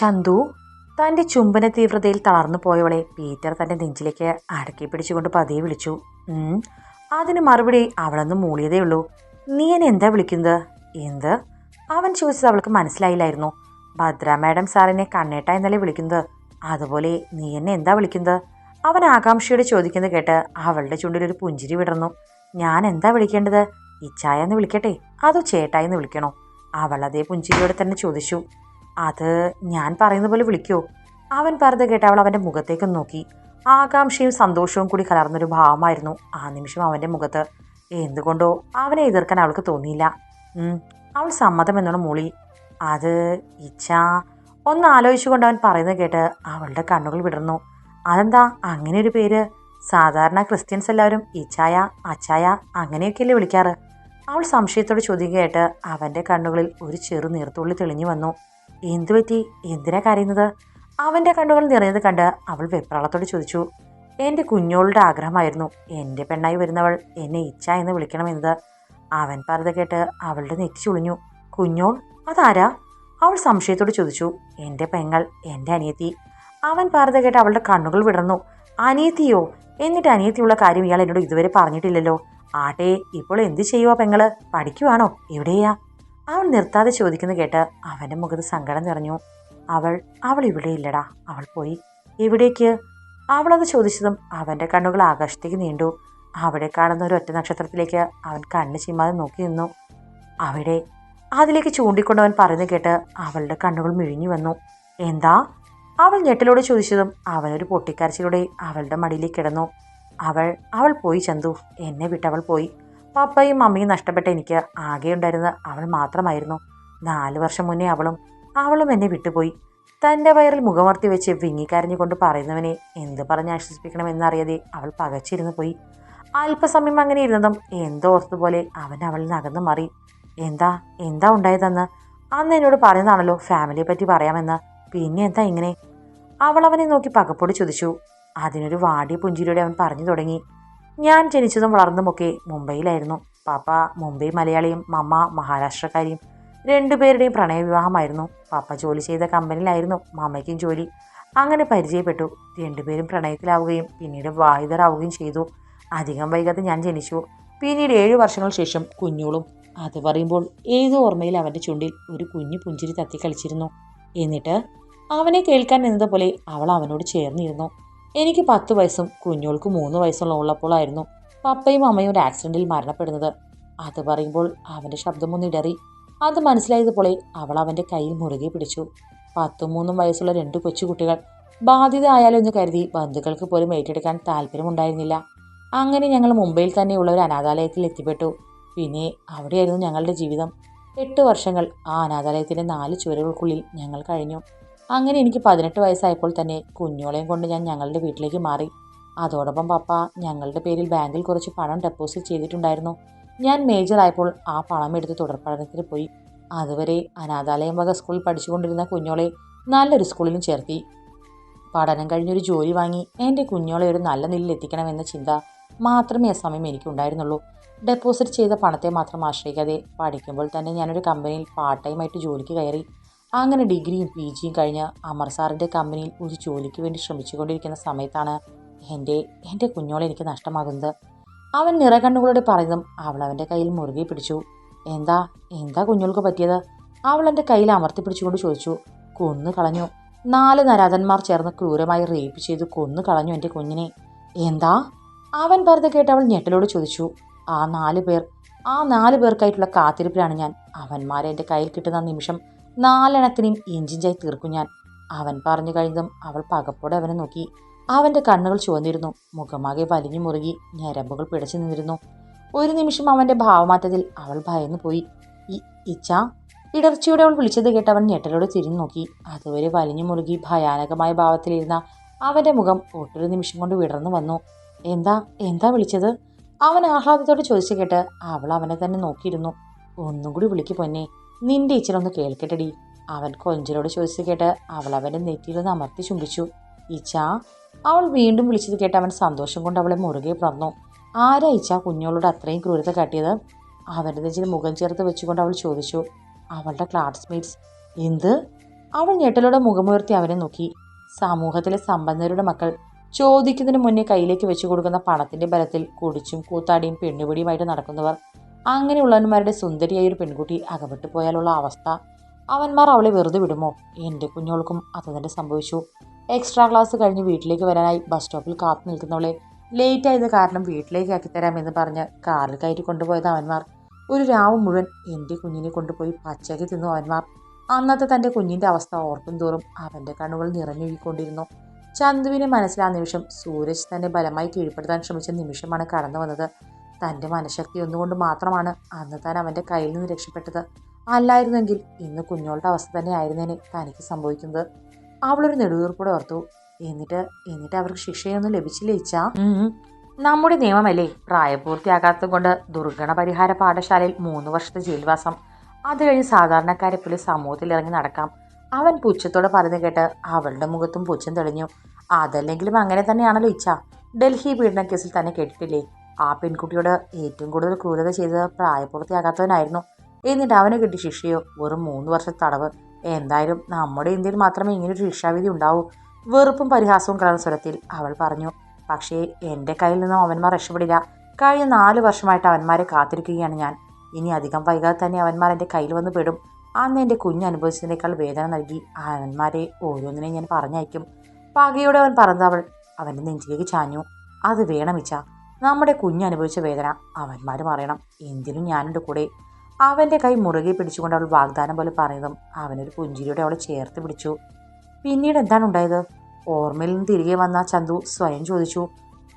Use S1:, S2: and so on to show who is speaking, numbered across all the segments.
S1: ചന്തു തന്റെ ചുംബന തീവ്രതയിൽ തളർന്നു പോയവളെ പീറ്റർ തന്റെ നെഞ്ചിലേക്ക് അടക്കി പിടിച്ചുകൊണ്ട് പതിയെ വിളിച്ചു. അതിന് മറുപടി അവളൊന്ന് മൂളിയതേ ഉള്ളൂ. നീ എന്നെ എന്താ വിളിക്കുന്നത്? എന്ത്? അവൻ ചോദിച്ചത് അവൾക്ക് മനസ്സിലായില്ലായിരുന്നു. ഭദ്ര മാഡം സാറിനെ കണ്ണേട്ട എന്നല്ലേ വിളിക്കുന്നത്? അതുപോലെ നീ എന്നെ എന്താ വിളിക്കുന്നത്? അവൻ ആകാംക്ഷയോടെ ചോദിക്കുന്നത് കേട്ട് അവളുടെ ചുണ്ടിൽ ഒരു പുഞ്ചിരി വിടർന്നു. ഞാൻ എന്താ വിളിക്കേണ്ടത്? ഇച്ചായ എന്ന് വിളിക്കട്ടെ? അതോ ചേട്ടായി എന്ന് വിളിക്കണോ? അവൾ അതേ പുഞ്ചിരിയോടെ തന്നെ ചോദിച്ചു. അത് ഞാൻ പറയുന്ന പോലെ വിളിക്കോ. അവൻ പറഞ്ഞത് കേട്ട് അവൾ അവന്റെ മുഖത്തേക്ക് നോക്കി. ആകാംക്ഷയും സന്തോഷവും കൂടി കലർന്നൊരു ഭാവമായിരുന്നു ആ നിമിഷം അവന്റെ മുഖത്ത്. എന്തുകൊണ്ടോ അവനെ എതിർക്കാൻ അവൾക്ക് തോന്നിയില്ല. അവൾ സമ്മതം എന്നോണം മൂളി. അത് ഇച്ഛ. ഒന്ന് ആലോചിച്ചുകൊണ്ട് അവൻ പറയുന്നത് കേട്ട് അവളുടെ കണ്ണുകൾ വിടർന്നു. അതെന്താ? അങ്ങനെ ഒരു പേര്? സാധാരണ ക്രിസ്ത്യൻസ് എല്ലാവരും ഇച്ചായ അച്ചായ അങ്ങനെയൊക്കെയല്ലേ വിളിക്കാറ്? അവൾ സംശയത്തോട് ചോദ്യം കേട്ട് അവന്റെ കണ്ണുകളിൽ ഒരു ചെറു നീർത്തുള്ളി തെളിഞ്ഞു വന്നു. എന്തു പറ്റി? എന്തിനാ കരയുന്നത്? അവന്റെ കണ്ണുകൾ നിറഞ്ഞത് കണ്ട് അവൾ വെപ്രാളത്തോട് ചോദിച്ചു. എന്റെ കുഞ്ഞോളുടെ ആഗ്രഹമായിരുന്നു. എന്റെ പെണ്ണായി വരുന്നവൾ എന്നെ ഇച്ഛ എന്ന് വിളിക്കണമെന്നത്. അവൻ പറഞ്ഞത് കേട്ട് അവളുടെ നെറ്റി ചുളിഞ്ഞു. കുഞ്ഞോൾ? അതാരാ? അവൾ സംശയത്തോട് ചോദിച്ചു. എന്റെ പെങ്ങൾ എന്റെ അനിയത്തി. അവൻ പറഞ്ഞത് കേട്ട് അവളുടെ കണ്ണുകൾ വിടർന്നു. അനിയത്തിയോ? എന്നിട്ട് അനിയത്തിയുള്ള കാര്യം ഇയാൾ എന്നോട് ഇതുവരെ പറഞ്ഞിട്ടില്ലല്ലോ. ആട്ടെ ഇപ്പോൾ എന്ത് ചെയ്യുവാ പെങ്ങൾ? പഠിക്കുവാണോ? എവിടെയാ? അവൾ നിർത്താതെ ചോദിക്കുന്നത് കേട്ട് അവന്റെ മുഖത്ത് സങ്കടം നിറഞ്ഞു. അവൾ അവൾ ഇവിടെ ഇല്ലടാ. അവൾ പോയി. എവിടേക്ക്? അവളത് ചോദിച്ചതും അവന്റെ കണ്ണുകൾ ആകാശത്തേക്ക് നീണ്ടു. അവിടെ കാണുന്ന ഒരു ഒറ്റ നക്ഷത്രത്തിലേക്ക് അവൻ കണ്ണ് ചിമ്മാതെ നോക്കി നിന്നു. അവിടെ അതിലേക്ക് ചൂണ്ടിക്കൊണ്ടവൻ പറയുന്നത് കേട്ട് അവളുടെ കണ്ണുകൾ മിഴിഞ്ഞു വന്നു. എന്താ? അവൾ ഞെട്ടിലൂടെ ചോദിച്ചതും അവനൊരു പൊട്ടിക്കരച്ചിലൂടെ അവളുടെ മടിയിലേക്ക് കിടന്നു. അവൾ അവൾ പോയി ചന്തു. എന്നെ വിട്ടവൾ പോയി. പപ്പയും മമ്മിയും നഷ്ടപ്പെട്ട എനിക്ക് ആകെ ഉണ്ടായിരുന്നത് അവൾ മാത്രമായിരുന്നു. നാല് വർഷം മുന്നേ അവളും അവളും എന്നെ വിട്ടുപോയി. തന്റെ വയറിൽ മുഖമർത്തി വെച്ച് വിങ്ങിക്കരഞ്ഞുകൊണ്ട് പറയുന്നവനെ എന്ത് പറഞ്ഞ് ആശ്വസിപ്പിക്കണമെന്നറിയാതെ അവൾ പകച്ചിരുന്നു പോയി. അല്പസമയം അങ്ങനെ ഇരുന്നതും എന്തോ ഓർത്തതുപോലെ അവൻ അവളിൽ നിന്ന് മാറി. എന്താ എന്താ ഉണ്ടായതെന്ന്? അന്ന് എന്നോട് പറയുന്നതാണല്ലോ ഫാമിലിയെ പറ്റി പറയാമെന്ന്. പിന്നെ എന്താ ഇങ്ങനെ? അവൾ അവനെ നോക്കി പകപ്പോട് ചോദിച്ചു. അതിനൊരു വാടിയ പുഞ്ചിരിയോടെ അവൻ പറഞ്ഞു തുടങ്ങി. ഞാൻ ജനിച്ചതും വളർന്നതുമൊക്കെ മുംബൈയിലായിരുന്നു. പാപ്പ മുംബൈ മലയാളിയും മമ്മ മഹാരാഷ്ട്രക്കാരിയും രണ്ടുപേരുടെയും പ്രണയവിവാഹമായിരുന്നു. പാപ്പ ജോലി ചെയ്ത കമ്പനിയിലായിരുന്നു മമ്മയ്ക്കും ജോലി. അങ്ങനെ പരിചയപ്പെട്ടു. രണ്ടുപേരും പ്രണയത്തിലാവുകയും പിന്നീട് വിവാഹിതരാവുകയും ചെയ്തു. അധികം വൈകാതെ ഞാൻ ജനിച്ചു. പിന്നീട് ഏഴു വർഷങ്ങൾ ശേഷം കുഞ്ഞോളും അത് പറയുമ്പോൾ ഏതോ ഓർമ്മയിൽ അവന്റെ ചുണ്ടിൽ ഒരു കുഞ്ഞു പുഞ്ചിരി തത്തി കളിച്ചിരുന്നു. എന്നിട്ട് അവനെ കേൾക്കാൻ നിന്നതുപോലെ അവൾ അവനോട് ചേർന്നിരുന്നു. എനിക്ക് പത്ത് വയസ്സും കുഞ്ഞോൾക്ക് മൂന്ന് വയസ്സുള്ള ഉള്ളപ്പോഴായിരുന്നു പപ്പയും അമ്മയും ഒരു ആക്സിഡന്റിൽ മരണപ്പെടുന്നത്. അത് പറയുമ്പോൾ അവന്റെ ശബ്ദമൊന്നും ഇടറി. അത് മനസ്സിലായതുപോലെ അവൾ അവന്റെ കയ്യിൽ മുറുകെ പിടിച്ചു. പത്തും മൂന്നും വയസ്സുള്ള രണ്ട് കൊച്ചുകുട്ടികൾ ബാധ്യത ആയാലോ എന്ന് കരുതി ബന്ധുക്കൾക്ക് പോലും ഏറ്റെടുക്കാൻ താല്പര്യമുണ്ടായിരുന്നില്ല. അങ്ങനെ ഞങ്ങൾ മുംബൈയിൽ തന്നെയുള്ള ഒരു അനാഥാലയത്തിൽ എത്തിപ്പെട്ടു. പിന്നെ അവിടെയായിരുന്നു ഞങ്ങളുടെ ജീവിതം. എട്ട് വർഷങ്ങൾ ആ അനാഥാലയത്തിന്റെ നാല് ചുവരുകൾക്കുള്ളിൽ ഞങ്ങൾ കഴിഞ്ഞു. അങ്ങനെ എനിക്ക് പതിനെട്ട് വയസ്സായപ്പോൾ തന്നെ കുഞ്ഞോളെയും കൊണ്ട് ഞാൻ ഞങ്ങളുടെ വീട്ടിലേക്ക് മാറി. അതോടൊപ്പം പപ്പ ഞങ്ങളുടെ പേരിൽ ബാങ്കിൽ കുറച്ച് പണം ഡെപ്പോസിറ്റ് ചെയ്തിട്ടുണ്ടായിരുന്നു. ഞാൻ മേജർ ആയപ്പോൾ ആ പണം എടുത്ത് തുടർപഠനത്തിന് പോയി. അതുവരെ അനാഥാലയം വക സ്കൂളിൽ പഠിച്ചുകൊണ്ടിരുന്ന കുഞ്ഞോളെ നല്ലൊരു സ്കൂളിലും ചേർത്തി. പഠനം കഴിഞ്ഞൊരു ജോലി വാങ്ങി. എന്റെ കുഞ്ഞോളെ ഒരു നല്ല നിലയിൽ എത്തിക്കണമെന്ന ചിന്ത മാത്രമേ ആ സമയം എനിക്കുണ്ടായിരുന്നുള്ളൂ. ഡെപ്പോസിറ്റ് ചെയ്ത പണത്തെ മാത്രം ആശ്രയിക്കാതെ പഠിക്കുമ്പോൾ തന്നെ ഞാനൊരു കമ്പനിയിൽ പാർട്ട് ടൈമായിട്ട് ജോലിക്ക് കയറി. അങ്ങനെ ഡിഗ്രിയും പി ജിയും കഴിഞ്ഞ് അമർ സാറിന്റെ കമ്പനിയിൽ ഒരു ജോലിക്ക് വേണ്ടി ശ്രമിച്ചുകൊണ്ടിരിക്കുന്ന സമയത്താണ് എന്റെ എന്റെ കുഞ്ഞോളെ എനിക്ക് നഷ്ടമാകുന്നത്. അവൻ നിറകണ്ണുകളോട് പറഞ്ഞതും അവൾ അവന്റെ കയ്യിൽ മുറുകെ പിടിച്ചു. എന്താ എന്താ കുഞ്ഞോൾക്ക് പറ്റിയത്? അവൾ എന്റെ കയ്യിൽ അമർത്തി പിടിച്ചുകൊണ്ട് ചോദിച്ചു. കൊന്നു കളഞ്ഞു. നാല് നരാധന്മാർ ചേർന്ന് ക്രൂരമായി റേപ്പ് ചെയ്ത് കൊന്നു കളഞ്ഞു എന്റെ കുഞ്ഞിനെ. എന്താ? അവൻ പറഞ്ഞത് കേട്ട് അവൾ ഞെട്ടലോട് ചോദിച്ചു. ആ നാല് പേർ ആ നാല് പേർക്കായിട്ടുള്ള കാത്തിരിപ്പിലാണ് ഞാൻ. അവന്മാരെ എന്റെ കയ്യിൽ കിട്ടുന്ന നിമിഷം നാലെണ്ണത്തിനെയും എഞ്ചിഞ്ചായി തീർക്കും ഞാൻ. അവൻ പറഞ്ഞു കഴിഞ്ഞതും അവൾ പകപ്പോടെ അവനെ നോക്കി. അവന്റെ കണ്ണുകൾ ചുവന്നിരുന്നു. മുഖമാകെ വലിഞ്ഞു മുറുകി ഞരമ്പുകൾ പിടച്ചു നിന്നിരുന്നു. ഒരു നിമിഷം അവന്റെ ഭാവമാറ്റത്തിൽ അവൾ ഭയന്നു പോയി. ഇച്ച? ഇടർച്ചയോടെ അവൾ വിളിച്ചത് കേട്ട് അവൻ ഞെട്ടലോടെ തിരിഞ്ഞു നോക്കി. അതുവരെ വലിഞ്ഞു മുറുകി ഭയാനകമായ ഭാവത്തിലിരുന്ന അവന്റെ മുഖം ഒട്ടൊരു നിമിഷം കൊണ്ട് വിടർന്നു വന്നു. എന്താ എന്താ വിളിച്ചത്? അവൻ ആഹ്ലാദത്തോടെ ചോദിച്ചു കേട്ട് അവൾ അവനെ തന്നെ നോക്കിയിരുന്നു. ഒന്നും കൂടി വിളിക്കു പൊന്നെ. നിന്റെ ഇച്ചിലൊന്ന് കേൾക്കട്ടെടി. അവൻ കൊഞ്ചലോട് ചോദിച്ചു കേട്ട് അവൾ അവന്റെ നെറ്റിയിലൊന്ന് അമർത്തി ചുംബിച്ചു. ഇച്ച അവൾ വീണ്ടും വിളിച്ചത് കേട്ട് അവൻ സന്തോഷം കൊണ്ട് അവളെ മുറുകെ പറഞ്ഞു ആരാ ഇച്ച കുഞ്ഞോളോട് അത്രയും ക്രൂരത കാട്ടിയത്? അവന്റെ നെഞ്ചിൽ മുഖം ചേർത്ത് വെച്ചുകൊണ്ട് അവൾ ചോദിച്ചു. അവളുടെ ക്ലാസ്മേറ്റ്സ് എന്ത്? അവൾ ഞെട്ടലോടെ മുഖമുയർത്തി അവനെ നോക്കി. സമൂഹത്തിലെ സമ്പന്നരുടെ മക്കൾ ചോദിക്കുന്നതിന് മുന്നേ കയ്യിലേക്ക് വെച്ചു കൊടുക്കുന്ന പണത്തിന്റെ ബലത്തിൽ കുടിച്ചും കൂത്താടിയും പെണ്ണുപിടിയുമായിട്ട് നടക്കുന്നവർ അങ്ങനെയുള്ളവന്മാരുടെ സുന്ദരിയായ ഒരു പെൺകുട്ടി അകപ്പെട്ടു പോയാലുള്ള അവസ്ഥ അവന്മാർ അവളെ വെറുതെ വിടുമോ? എന്റെ കുഞ്ഞോൾക്കും അത് തന്നെ സംഭവിച്ചു. എക്സ്ട്രാ ക്ലാസ് കഴിഞ്ഞ് വീട്ടിലേക്ക് വരാനായി ബസ് സ്റ്റോപ്പിൽ കാത്തു നിൽക്കുന്നവളെ ലേറ്റ് ആയത് കാരണം വീട്ടിലേക്ക് ആക്കിത്തരാമെന്ന് പറഞ്ഞ് കാറിൽ കയറ്റി കൊണ്ടുപോയത് അവന്മാർ. ഒരു രാവ് മുഴുവൻ എന്റെ കുഞ്ഞിനെ കൊണ്ടുപോയി പച്ചയ്ക്ക് തിന്നു അവന്മാർ. അന്നത്തെ തന്റെ കുഞ്ഞിന്റെ അവസ്ഥ ഓർക്കും തോറും അവന്റെ കണ്ണുകൾ നിറഞ്ഞൊഴുകിക്കൊണ്ടിരുന്നു ചന്തുവിനെ മനസ്സിലാ നിമിഷം സൂരജ് തന്നെ ബലമായി കീഴ്പ്പെടുത്താൻ ശ്രമിച്ച നിമിഷമാണ് കടന്നു വന്നത് തന്റെ മനഃശക്തി ഒന്നുകൊണ്ട് മാത്രമാണ് അന്ന് താൻ അവന്റെ കയ്യിൽ നിന്ന് രക്ഷപ്പെട്ടത്. അല്ലായിരുന്നെങ്കിൽ ഇന്ന് കുഞ്ഞോളുടെ അവസ്ഥ തന്നെ ആയിരുന്നേനെ തനിക്ക് സംഭവിക്കുന്നത്. അവളൊരു നെടുവീർപ്പോടെ ഓർത്തു. എന്നിട്ട് എന്നിട്ട് അവർക്ക് ശിക്ഷയൊന്നും ലഭിച്ചില്ല ഇച്ചാ? നമ്മുടെ നിയമമല്ലേ പ്രായപൂർത്തിയാകാത്തത് കൊണ്ട് ദുർഗണ പരിഹാര പാഠശാലയിൽ മൂന്ന് വർഷത്തെ ജയിൽവാസം. അത് കഴിഞ്ഞ് സാധാരണക്കാരെ പോലെ സമൂഹത്തിൽ ഇറങ്ങി നടക്കാം. അവൻ പുച്ഛത്തോടെ പറഞ്ഞു കേട്ട് അവളുടെ മുഖത്തും പുച്ഛം തെളിഞ്ഞു. അതല്ലെങ്കിലും അങ്ങനെ തന്നെയാണല്ലോ ഇച്ച. ഡൽഹി പീഡന കേസിൽ തന്നെ കേട്ടിട്ടില്ലേ? ആ പെൺകുട്ടിയോട് ഏറ്റവും കൂടുതൽ ക്രൂരത ചെയ്തത് പ്രായപൂർത്തിയാകാത്തവനായിരുന്നു. എന്നിട്ട് അവന് കിട്ടിയ ശിക്ഷയോ? വെറും മൂന്ന് വർഷത്തെ തടവ്. എന്തായാലും നമ്മുടെ ഇന്ത്യയിൽ മാത്രമേ ഇങ്ങനൊരു ശിക്ഷാവിധി ഉണ്ടാവൂ. വെറുപ്പും പരിഹാസവും കലർന്ന സ്വരത്തിൽ അവൾ പറഞ്ഞു പക്ഷേ എന്റെ കയ്യിൽ നിന്നും അവന്മാർ രക്ഷപ്പെടില്ല. കഴിഞ്ഞ നാല് വർഷമായിട്ട് അവന്മാരെ കാത്തിരിക്കുകയാണ് ഞാൻ. ഇനി അധികം വൈകാതെ തന്നെ അവന്മാർ എന്റെ കയ്യിൽ വന്ന് പെടും. അന്ന് എന്റെ കുഞ്ഞ് അനുഭവിച്ചതിനേക്കാൾ വേദന നൽകി അവന്മാരെ ഓരോന്നിനെയും ഞാൻ പറഞ്ഞയക്കും. പകയോടെ അവൻ പറഞ്ഞത് അവൾ അവന്റെ നെഞ്ചിലേക്ക് ചാഞ്ഞു. അത് വേണമിച്ച നമ്മുടെ കുഞ്ഞ് അനുഭവിച്ച വേദന അവന്മാരും അറിയണം എന്തിനും ഞാനുണ്ട് കൂടെ. അവന്റെ കൈ മുറുകെ പിടിച്ചുകൊണ്ട് അവൾ വാഗ്ദാനം പോലെ പറഞ്ഞതും അവനൊരു പുഞ്ചിരിയോടെ അവളെ ചേർത്ത് പിടിച്ചു. പിന്നീട് എന്താണ് ഉണ്ടായത്? ഓർമ്മയിൽ നിന്ന് തിരികെ വന്ന ചന്തു സ്വയം ചോദിച്ചു.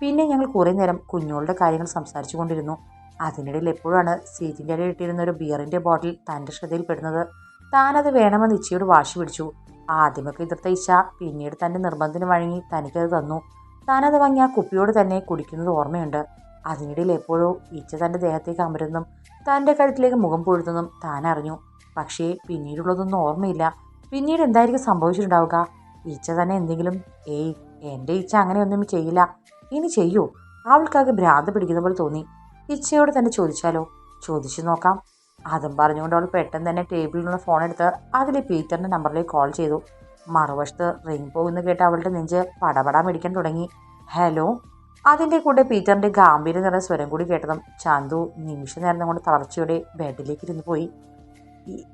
S1: പിന്നെ ഞങ്ങൾ കുറേ നേരം കുഞ്ഞോളുടെ കാര്യങ്ങൾ സംസാരിച്ചു കൊണ്ടിരുന്നു. അതിനിടയിൽ എപ്പോഴാണ് സീറ്റിന്റെ അടിയിൽ ഇട്ടിരുന്ന ഒരു ബിയറിന്റെ ബോട്ടിൽ തന്റെ ശ്രദ്ധയിൽപ്പെടുന്നത്? താനത് വേണമെന്ന് ഇച്ചയോട് വാശി പിടിച്ചു. ആദ്യമൊക്കെ എതിർത്ത ഇച്ച പിന്നീട് തന്റെ നിർബന്ധത്തിന് വഴങ്ങി തനിക്കത് തന്നു. താനത് വാങ്ങി ആ കുപ്പിയോട് തന്നെ കുടിക്കുന്നത് ഓർമ്മയുണ്ട്. അതിനിടയിൽ എപ്പോഴോ ഈച്ച തന്റെ ദേഹത്തേക്ക് അമരുന്നതും തന്റെ കഴുത്തിലേക്ക് മുഖം പൊഴുതെന്നും താൻ അറിഞ്ഞു പക്ഷേ പിന്നീടുള്ളതൊന്നും ഓർമ്മയില്ല. പിന്നീട് എന്തായിരിക്കും സംഭവിച്ചിട്ടുണ്ടാവുക? ഈച്ച തന്നെ എന്തെങ്കിലും ഏയ് എന്റെ ഈച്ച അങ്ങനെയൊന്നും ചെയ്യില്ല. ഇനി ചെയ്യൂ. അവൾക്കാകെ ഭ്രാന്ത് പിടിക്കുന്ന പോലെ തോന്നി. ഈച്ചയോട് തന്നെ ചോദിച്ചാലോ? ചോദിച്ചു നോക്കാം. അതും പറഞ്ഞുകൊണ്ട് അവൾ പെട്ടെന്ന് തന്നെ ടേബിളിൽ നിന്ന് ഫോൺ എടുത്ത് അതിലെ പീറ്ററിന്റെ നമ്പറിലേക്ക് കോൾ ചെയ്തു. മറുവശത്ത് റിംഗ് പോകുന്ന കേട്ട് അവളുടെ നെഞ്ച് പടപടാ മേടിക്കാൻ തുടങ്ങി. ഹലോ? അതിന്റെ കൂടെ പീറ്ററിന്റെ ഗാംഭീര്യം നിറഞ്ഞ സ്വരം കൂടി കേട്ടതും ചാന്തു നിമിഷ നേരം കൊണ്ട് തളർച്ചയോടെ ബെഡിലേക്ക് ഇരുന്ന് പോയി.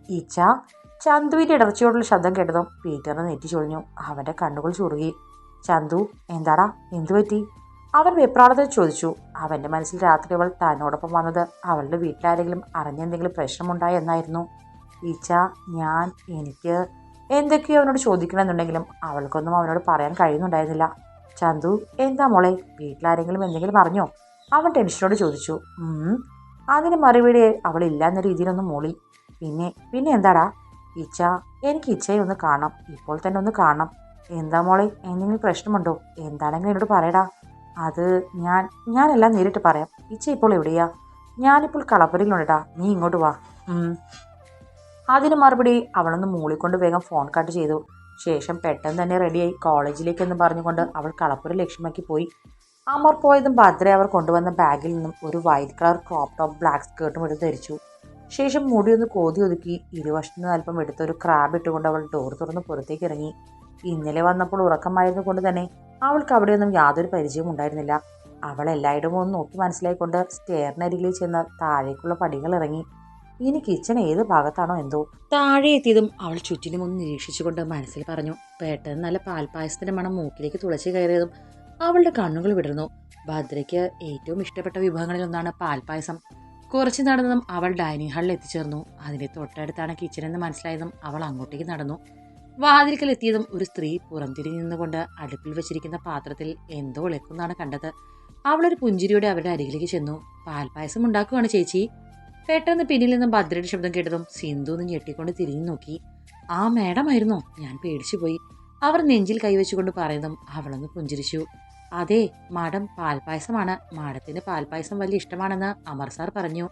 S1: ഈച്ച? ചന്തുവിന്റെ ഇടർച്ചയോടുള്ള ശബ്ദം കേട്ടതും പീറ്ററിനെ നെറ്റി ചൊളിഞ്ഞു. അവന്റെ കണ്ണുകൾ ചുറുകി. ചന്തു എന്താടാ? എന്തു പറ്റി? അവൻ വെപ്രാളത്തിൽ ചോദിച്ചു. അവന്റെ മനസ്സിൽ രാത്രി അവൾ തന്നോടൊപ്പം വന്നത് അവളുടെ വീട്ടിലാരെങ്കിലും അറിഞ്ഞെന്തെങ്കിലും പ്രശ്നമുണ്ടായെന്നായിരുന്നു. ഈച്ച ഞാൻ എനിക്ക് എന്തൊക്കെയോ അവനോട് ചോദിക്കണമെന്നുണ്ടെങ്കിലും അവൾക്കൊന്നും അവനോട് പറയാൻ കഴിയുന്നുണ്ടായിരുന്നില്ല. ചന്തു എന്താ മോളെ വീട്ടിലാരെങ്കിലും എന്തെങ്കിലും പറഞ്ഞോ? അവൻ ടെൻഷനോട് ചോദിച്ചു. അതിന് മറുപടി അവൾ ഇല്ല എന്ന രീതിയിലൊന്ന് മൂളി. പിന്നെ പിന്നെ എന്താടാ? ഇച്ച എനിക്ക് ഇച്ചയെ ഒന്ന് കാണാം. ഇപ്പോൾ തന്നെ ഒന്ന് കാണാം. എന്താ മോളെ എന്തെങ്കിലും പ്രശ്നമുണ്ടോ? എന്താണെങ്കിലും എന്നോട് പറയടാ. അത് ഞാൻ ഞാനെല്ലാം നേരിട്ട് പറയാം. ഇച്ച ഇപ്പോൾ എവിടെയാ? ഞാനിപ്പോൾ കളപ്പുരയിലുണ്ടടാ നീ ഇങ്ങോട്ട് വാ. അതിന് മറുപടി അവളൊന്ന് മൂളിക്കൊണ്ട് വേഗം ഫോൺ കട്ട് ചെയ്തു. ശേഷം പെട്ടെന്ന് തന്നെ റെഡിയായി കോളേജിലേക്കെന്ന് പറഞ്ഞുകൊണ്ട് അവൾ കളപ്പുര ലക്ഷ്യമാക്കി പോയി. അമർ പോയതും ഭദ്ര അവർ കൊണ്ടുവന്ന ബാഗിൽ നിന്നും ഒരു white colour crop top black സ്കേർട്ടും എടുത്ത് ധരിച്ചു. ശേഷം ഒന്ന് കോതി ഒതുക്കി ഇരുവശത്തു നിന്ന് അല്പം എടുത്ത ഒരു ക്രാബ് ഇട്ടുകൊണ്ട് അവൾ ഡോർ തുറന്ന് പുറത്തേക്ക് ഇറങ്ങി. ഇന്നലെ വന്നപ്പോൾ ഉറക്കമായിരുന്നു കൊണ്ട് തന്നെ അവൾക്ക് അവിടെയൊന്നും യാതൊരു പരിചയവും ഉണ്ടായിരുന്നില്ല. അവൾ എല്ലായിടവും ഒന്ന് നോക്കി മനസ്സിലായിക്കൊണ്ട് സ്റ്റെയറിനരികിൽ ചെന്ന് താഴേക്കുള്ള പടികൾ ഇറങ്ങി. ഇനി കിച്ചൺ ഏത് ഭാഗത്താണോ എന്തോ? താഴെ എത്തിയതും അവൾ ചുറ്റിനും ഒന്ന് നിരീക്ഷിച്ചുകൊണ്ട് മനസ്സിൽ പറഞ്ഞു പെട്ടെന്ന് നല്ല പാൽപ്പായസത്തിന്റെ മണം മൂക്കിലേക്ക് തുളച്ചു കയറിയതും അവളുടെ കണ്ണുകൾ വിടർന്നു. ഭദ്രയ്ക്ക് ഏറ്റവും ഇഷ്ടപ്പെട്ട വിഭവങ്ങളിൽ ഒന്നാണ് പാൽപ്പായസം. കുറച്ച് നടന്നതും അവൾ ഡൈനിങ് ഹാളിൽ എത്തിച്ചേർന്നു. അതിന്റെ തൊട്ടടുത്താണ് കിച്ചൺ എന്ന് മനസ്സിലായതും അവൾ അങ്ങോട്ടേക്ക് നടന്നു. വാതിൽക്കൽ എത്തിയതും ഒരു സ്ത്രീ പുറംതിരിഞ്ഞു നിന്നുകൊണ്ട് അടുപ്പിൽ വെച്ചിരിക്കുന്ന പാത്രത്തിൽ എന്തോ ഇളക്കുന്നതാണ് കണ്ടത്. അവളൊരു പുഞ്ചിരിയോടെ അവരുടെ അരികിലേക്ക് ചെന്നു. പാൽപ്പായസം ഉണ്ടാക്കുവാണ് ചേച്ചി. പെട്ടെന്ന് പിന്നിൽ നിന്നും ഭദ്രയുടെ ശബ്ദം കേട്ടതും സിന്ധു എന്ന് ഞെട്ടിക്കൊണ്ട് തിരിഞ്ഞു നോക്കി. ആ മേഡമായിരുന്നോ? ഞാൻ പേടിച്ചു പോയി. അവർ നെഞ്ചിൽ കൈവച്ചുകൊണ്ട് പറയുന്നതും അവളൊന്ന് പുഞ്ചിരിച്ചു. അതെ മാഡം പാൽപ്പായസമാണ്. മാഡത്തിന് പാൽപ്പായസം വലിയ ഇഷ്ടമാണെന്ന് അമർ സാർ പറഞ്ഞു.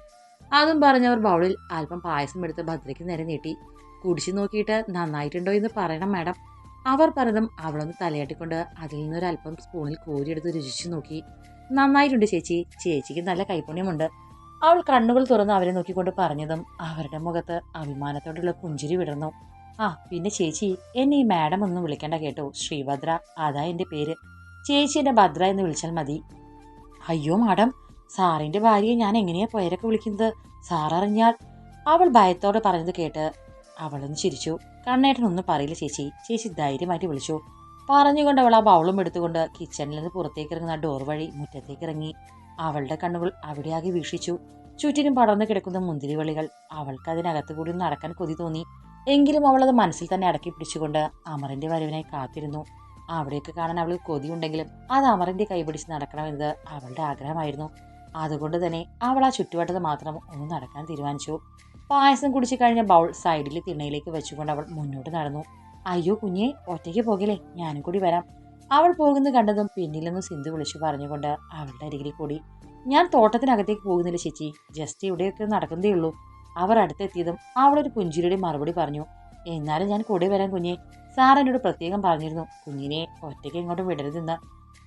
S1: അതും പറഞ്ഞവർ ബൗളിൽ അല്പം പായസം എടുത്ത് ഭദ്രയ്ക്ക് നേരെ നീട്ടി. കുടിച്ചു നോക്കിയിട്ട് നന്നായിട്ടുണ്ടോ എന്ന് പറയണം മാഡം. അവർ പറഞ്ഞതും അവളൊന്ന് തലയാട്ടിക്കൊണ്ട് അതിൽ നിന്നൊരല്പം സ്പൂണിൽ കോരിയെടുത്ത് രുചിച്ചു നോക്കി. നന്നായിട്ടുണ്ട് ചേച്ചി. ചേച്ചിക്ക് നല്ല കൈപുണ്യമുണ്ട് അവൾ കണ്ണുകൾ തുറന്ന് അവരെ നോക്കിക്കൊണ്ട് പറഞ്ഞതും അവരുടെ മുഖത്ത് അഭിമാനത്തോടുള്ള പുഞ്ചിരി വിടർന്നു. ആ പിന്നെ ചേച്ചി എന്നെ ഈ മാഡം ഒന്നും വിളിക്കണ്ട കേട്ടോ. ശ്രീഭദ്ര അതാ എന്റെ പേര്. ചേച്ചി എന്നെ ഭദ്ര എന്ന് വിളിച്ചാൽ മതി. അയ്യോ മാഡം സാറിന്റെ ഭാര്യയെ ഞാൻ എങ്ങനെയാ പേരൊക്കെ വിളിക്കുന്നത്? സാർ അറിഞ്ഞാൽ. അവൾ ഭയത്തോടെ പറഞ്ഞത് കേട്ട് അവളൊന്ന് ചിരിച്ചു. കണ്ണേട്ടനൊന്നും പറയില്ല ചേച്ചി. ചേച്ചി ധൈര്യമായിട്ട് വിളിച്ചു. പറഞ്ഞുകൊണ്ട് അവൾ ആ ബൗളും എടുത്തുകൊണ്ട് കിച്ചണിൽ നിന്ന് പുറത്തേക്ക് ഇറങ്ങുന്ന ഡോർ വഴി മുറ്റത്തേക്ക് ഇറങ്ങി. അവളുടെ കണ്ണുകൾ അവിടെയാകെ വീക്ഷിച്ചു. ചുറ്റിനും പടർന്നു കിടക്കുന്ന മുന്തിരിവള്ളികൾ അവൾക്ക് അതിനകത്ത് കൂടി നടക്കാൻ കൊതി തോന്നി. എങ്കിലും അവൾ അത് മനസ്സിൽ തന്നെ അടക്കി പിടിച്ചുകൊണ്ട് അമറിന്റെ വരവിനായി കാത്തിരുന്നു. അവിടേക്ക് കാണാൻ അവൾക്ക് കൊതിയുണ്ടെങ്കിലും അത് അമറിന്റെ കൈപിടിച്ച് നടക്കണമെന്നത് അവളുടെ ആഗ്രഹമായിരുന്നു. അതുകൊണ്ട് തന്നെ അവൾ ആ ചുറ്റുവട്ടത്ത് മാത്രം ഒന്ന് നടക്കാൻ തീരുമാനിച്ചു. പായസം കുടിച്ചു കഴിഞ്ഞ ബൗൾ സൈഡിലെ തിണ്ണയിലേക്ക് വെച്ചുകൊണ്ട് അവൾ മുന്നോട്ട് നടന്നു. അയ്യോ കുഞ്ഞെ ഒറ്റയ്ക്ക് പോകില്ലേ? ഞാനും കൂടി വരാം. അവൾ പോകുന്നത് കണ്ടതും പിന്നിൽ നിന്ന് സിന്ധു വിളിച്ചു പറഞ്ഞുകൊണ്ട് അവളുടെ അരികിൽ കൂടി ഞാൻ തോട്ടത്തിനകത്തേക്ക് പോകുന്നില്ല ചേച്ചി. ജസ്റ്റ് ഇവിടെയൊക്കെ നടക്കുന്നതേ ഉള്ളൂ. അവർ അടുത്തെത്തിയതും അവളൊരു പുഞ്ചിരിയുടെ മറുപടി പറഞ്ഞു എന്നാലും ഞാൻ കൂടെ വരാൻ കുഞ്ഞെ. സാർ പ്രത്യേകം പറഞ്ഞിരുന്നു കുഞ്ഞിനെ ഒറ്റയ്ക്ക് ഇങ്ങോട്ടും വിടരുതെന്ന്.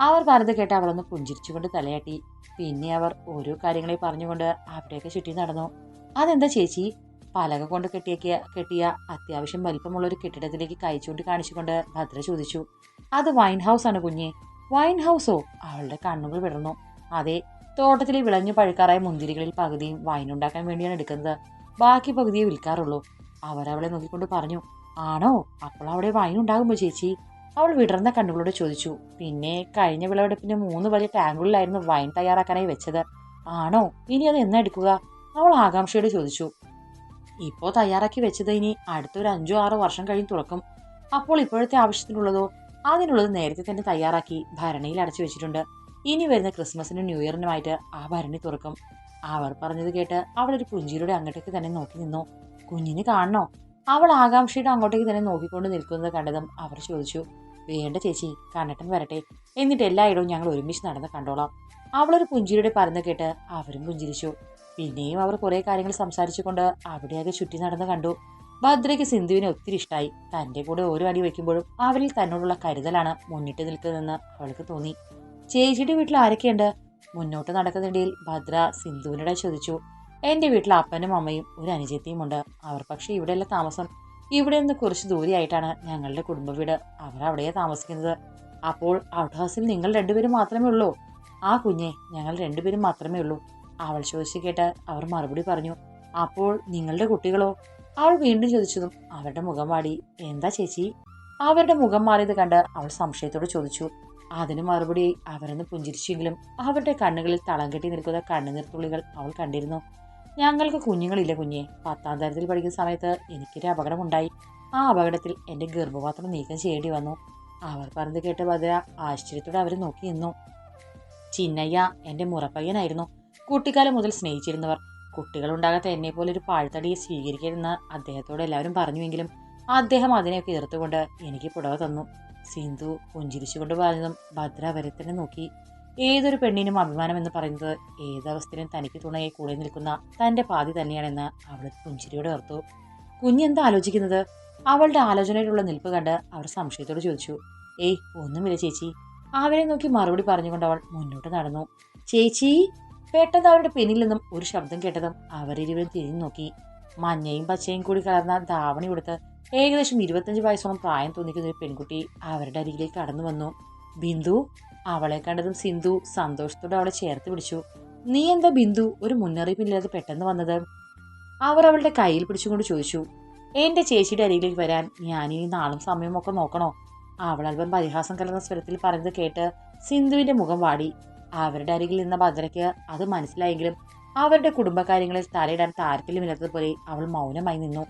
S1: അവർ പറഞ്ഞത് കേട്ട് അവളൊന്ന് പുഞ്ചിരിച്ചുകൊണ്ട് തലയാട്ടി. പിന്നെ അവർ ഓരോ കാര്യങ്ങളെ പറഞ്ഞുകൊണ്ട് അവിടെയൊക്കെ ചുറ്റി നടന്നു. അതെന്താ ചേച്ചി? പലക കൊണ്ട് കെട്ടിയ കെട്ടിയ അത്യാവശ്യം വലിപ്പമുള്ള ഒരു കെട്ടിടത്തിലേക്ക് കയച്ചുകൊണ്ട് കാണിച്ചുകൊണ്ട് ഭദ്ര ചോദിച്ചു അത് വൈൻ ഹൗസ് ആണ് കുഞ്ഞെ. വൈൻ ഹൗസോ അവളുടെ കണ്ണുകൾ വിടർന്നു. അതെ തോട്ടത്തിലെ വിളഞ്ഞു പഴുക്കാറായ മുന്തിരികളിൽ പകുതിയും വൈൻ ഉണ്ടാക്കാൻ വേണ്ടിയാണ് എടുക്കുന്നത്. ബാക്കി പകുതിയെ വിൽക്കാറുള്ളൂ. അവരവളെ നോക്കിക്കൊണ്ട് പറഞ്ഞു ആണോ? അപ്പോൾ അവിടെ വൈൻ ഉണ്ടാകുമ്പോൾ ചേച്ചി? അവൾ വിടർന്ന കണ്ണുകളോട് ചോദിച്ചു പിന്നെ കഴിഞ്ഞ വിളവെടുപ്പിന് മൂന്ന് വലിയ ടാങ്കുകളിലായിരുന്നു വൈൻ തയ്യാറാക്കാനായി വെച്ചത്. ആണോ? ഇനി അത് എന്നാ എടുക്കുക? അവൾ ആകാംക്ഷയോട് ചോദിച്ചു ഇപ്പോ തയ്യാറാക്കി വെച്ചത് ഇനി അടുത്തൊരു അഞ്ചോ ആറോ വർഷം കഴിഞ്ഞ് തുറക്കും അപ്പോൾ ഇപ്പോഴത്തെ ആവശ്യത്തിനുള്ളതോ അതിനുള്ളത് നേരത്തെ തന്നെ തയ്യാറാക്കി ഭരണിയിൽ അടച്ചു വെച്ചിട്ടുണ്ട്. ഇനി വരുന്ന ക്രിസ്മസിനും ന്യൂ ഇയറിനുമായിട്ട് ആ ഭരണി തുറക്കും. അവർ പറഞ്ഞത് കേട്ട് അവൾ ഒരു പുഞ്ചിരിയുടെ അങ്ങോട്ടേക്ക് തന്നെ നോക്കി നിന്നു. കുഞ്ഞിന് കാണണോ? അവൾ ആകാംക്ഷയുടെ അങ്ങോട്ടേക്ക് തന്നെ നോക്കിക്കൊണ്ട് നിൽക്കുന്നത് കണ്ടതും അവർ ചോദിച്ചു. വേണ്ട ചേച്ചി കണ്ണട്ടൻ വരട്ടെ. എന്നിട്ട് എല്ലായിടവും ഞങ്ങൾ ഒരുമിച്ച് നടന്ന് കണ്ടോളാം. അവളൊരു പുഞ്ചിരിയുടെ പറഞ്ഞ് കേട്ട് അവരും പുഞ്ചിരിച്ചു. പിന്നെയും അവർ കുറെ കാര്യങ്ങൾ സംസാരിച്ചുകൊണ്ട് അവിടെയാകെ ചുറ്റി നടന്ന് കണ്ടു. ഭദ്രയ്ക്ക് സിന്ധുവിനെ ഒത്തിരി ഇഷ്ടമായി തന്റെ കൂടെ ഓരോ അടി വയ്ക്കുമ്പോഴും അവരിൽ തന്നോടുള്ള കരുതലാണ് മുന്നിട്ട് നിൽക്കുന്നതെന്ന് അവൾക്ക് തോന്നി. ചേച്ചിയുടെ വീട്ടിൽ ആരൊക്കെയുണ്ട്? മുന്നോട്ട് നടക്കുന്നിടയിൽ ഭദ്ര സിന്ധുവിനോട് ചോദിച്ചു. എന്റെ വീട്ടിൽ അപ്പനും അമ്മയും ഒരു അനുജത്തിയും ഉണ്ട് അവർ പക്ഷേ ഇവിടെയല്ല താമസം. ഇവിടെ നിന്ന് കുറച്ച് ദൂരെയായിട്ടാണ് ഞങ്ങളുടെ കുടുംബ വീട്. അവർ അവിടെയാണ് താമസിക്കുന്നത്. അപ്പോൾ ഔട്ട് ഹൗസിൽ നിങ്ങൾ രണ്ടുപേരും മാത്രമേ ഉള്ളൂ? ആ കുഞ്ഞെ ഞങ്ങൾ രണ്ടുപേരും മാത്രമേ ഉള്ളൂ. അവൾ ചോദിച്ചു കേട്ട് അവർ മറുപടി പറഞ്ഞു അപ്പോൾ നിങ്ങളുടെ കുട്ടികളോ? അവൾ വീണ്ടും ചോദിച്ചതും അവരുടെ മുഖം വാടി എന്താ ചേച്ചി? അവരുടെ മുഖം മാറിയത് കണ്ട് അവൾ സംശയത്തോട് ചോദിച്ചു അതിന് മറുപടി അവരൊന്ന് പുഞ്ചിരിച്ചെങ്കിലും അവരുടെ കണ്ണുകളിൽ തളം കെട്ടി നിൽക്കുന്ന കണ്ണുനീർത്തുള്ളികൾ അവൾ കണ്ടിരുന്നു. ഞങ്ങൾക്ക് കുഞ്ഞുങ്ങളില്ല കുഞ്ഞെ പത്താം തരത്തിൽ പഠിക്കുന്ന സമയത്ത് എനിക്കൊരു അപകടമുണ്ടായി. ആ അപകടത്തിൽ എന്റെ ഗർഭപാത്രം നീക്കം ചെയ്യേണ്ടി വന്നു. അവർ പറഞ്ഞു കേട്ട് ഭദ്ര ആശ്ചര്യത്തോടെ അവരെ നോക്കി നിന്നു. ചിന്നയ്യ എന്റെ മുറപ്പയ്യനായിരുന്നു. കുട്ടിക്കാലം മുതൽ സ്നേഹിച്ചിരുന്നവർ. കുട്ടികളുണ്ടാകാത്ത എന്നെ പോലെ ഒരു പാഴ്ത്തടിയെ സ്വീകരിക്കരുതെന്ന് അദ്ദേഹത്തോട് എല്ലാവരും പറഞ്ഞുവെങ്കിലും അദ്ദേഹം അതിനെയൊക്കെ എതിർത്തുകൊണ്ട് എനിക്ക് പുടവ തന്നു. സിന്ധു പുഞ്ചിരിച്ചുകൊണ്ട് പറഞ്ഞതും ഭദ്ര തന്നെ നോക്കി. ഏതൊരു പെണ്ണിനും അഭിമാനം എന്ന് പറയുന്നത് ഏതവസ്ഥയിലും തനിക്ക് തുണയായി കൂടെ നിൽക്കുന്ന തന്റെ പാതി തന്നെയാണെന്ന് അവൾ പുഞ്ചിരിയോടെ ഓർത്തു. കുഞ്ഞെന്താ ആലോചിക്കുന്നത്? അവളുടെ ആലോചനയിലുള്ള നിൽപ്പ് കണ്ട് അവർ സംശയത്തോട് ചോദിച്ചു. ഏയ് ഒന്നുമില്ല ചേച്ചി. അവരെ നോക്കി മറുപടി പറഞ്ഞുകൊണ്ട് അവൾ മുന്നോട്ട് നടന്നു. ചേച്ചി പെട്ടെന്ന് അവരുടെ പിന്നിൽ നിന്നും ഒരു ശബ്ദം കേട്ടതും അവരിരുവരും തിരിഞ്ഞു നോക്കി. മഞ്ഞയും പച്ചയും കൂടി കലർന്ന ധാവണി കൊടുത്ത് ഏകദേശം ഇരുപത്തഞ്ച് വയസ്സോളം പ്രായം തോന്നിക്കുന്ന ഒരു പെൺകുട്ടി അവരുടെ അരികിലേക്ക് കടന്നു വന്നു. ബിന്ദു അവളെ കണ്ടതും സിന്ധു സന്തോഷത്തോടെ അവളെ ചേർത്ത് പിടിച്ചു. നീ എന്താ ബിന്ദു ഒരു മുന്നറിയിപ്പില്ലാതെ പെട്ടെന്ന് വന്നത്? അവർ അവളുടെ കയ്യിൽ പിടിച്ചുകൊണ്ട് ചോദിച്ചു. എന്റെ ചേച്ചിയുടെ അരികിലേക്ക് വരാൻ ഞാൻ ഈ നാളും സമയമൊക്കെ നോക്കണോ? അവൾ അല്പം പരിഹാസം കലർന്ന സ്വരത്തിൽ പറഞ്ഞത് കേട്ട് സിന്ധുവിന്റെ മുഖം വാടി. അവരുടെ അരികിൽ നിന്ന ഭദ്രയ്ക്ക് അത് മനസ്സിലായെങ്കിലും അവരുടെ കുടുംബകാര്യങ്ങളിൽ തലയിടാൻ താല്പര്യമില്ലാത്തതുപോലെ അവൾ മൗനമായി നിന്നു.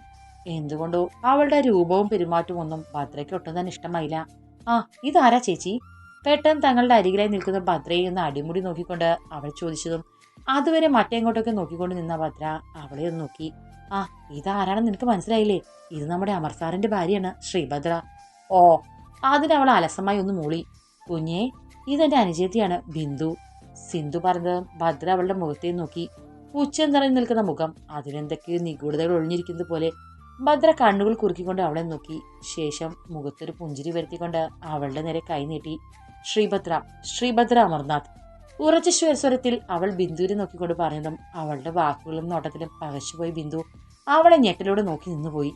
S1: എന്തുകൊണ്ടോ അവളുടെ രൂപവും പെരുമാറ്റവും ഒന്നും ഭദ്രയ്ക്ക് ഒട്ടും തന്നെ ഇഷ്ടമായില്ല. ആ ഇതാരാ ചേച്ചി? പെട്ടെന്ന് തങ്ങളുടെ അരികിലായി നിൽക്കുന്ന ഭദ്രയെ ഒന്ന് അടിമുടി നോക്കിക്കൊണ്ട് അവൾ ചോദിച്ചതും അതുവരെ മറ്റെങ്ങോട്ടൊക്കെ നോക്കിക്കൊണ്ട് നിന്ന ഭദ്ര അവളെ ഒന്ന് നോക്കി. ആ ഇതാരാണെന്ന് നിനക്ക് മനസ്സിലായില്ലേ? ഇത് നമ്മുടെ അമർസാറിന്റെ ഭാര്യയാണ് ശ്രീഭദ്ര. ഓ അതിനവൾ അലസമായി ഒന്ന് മൂളി. കുഞ്ഞേ ഇതെന്റെ അനുജത്തിയാണ് ബിന്ദു. സിന്ധു പറഞ്ഞത് ഭദ്ര അവളുടെ മുഖത്തെ നോക്കി. ഉച്ചം നിറഞ്ഞു നിൽക്കുന്ന മുഖം. അതിലെന്തൊക്കെയോ നിഗൂഢതകൾ ഒളിഞ്ഞിരിക്കുന്നത് പോലെ ഭദ്ര കണ്ണുകൾ കുറുക്കിക്കൊണ്ട് അവളെ നോക്കി. ശേഷം മുഖത്തൊരു പുഞ്ചിരി വരുത്തിക്കൊണ്ട് അവളുടെ നേരെ കൈനീട്ടി ശ്രീഭദ്ര ശ്രീഭദ്ര അമർനാഥ്. ഉറച്ച സ്വരത്തിൽ അവൾ ബിന്ദുവിനെ നോക്കിക്കൊണ്ട് പറഞ്ഞതും അവളുടെ വാക്കുകളും നോട്ടത്തിലും പകച്ചുപോയി ബിന്ദു. അവളെ ഞെട്ടലോടെ നോക്കി നിന്നുപോയി.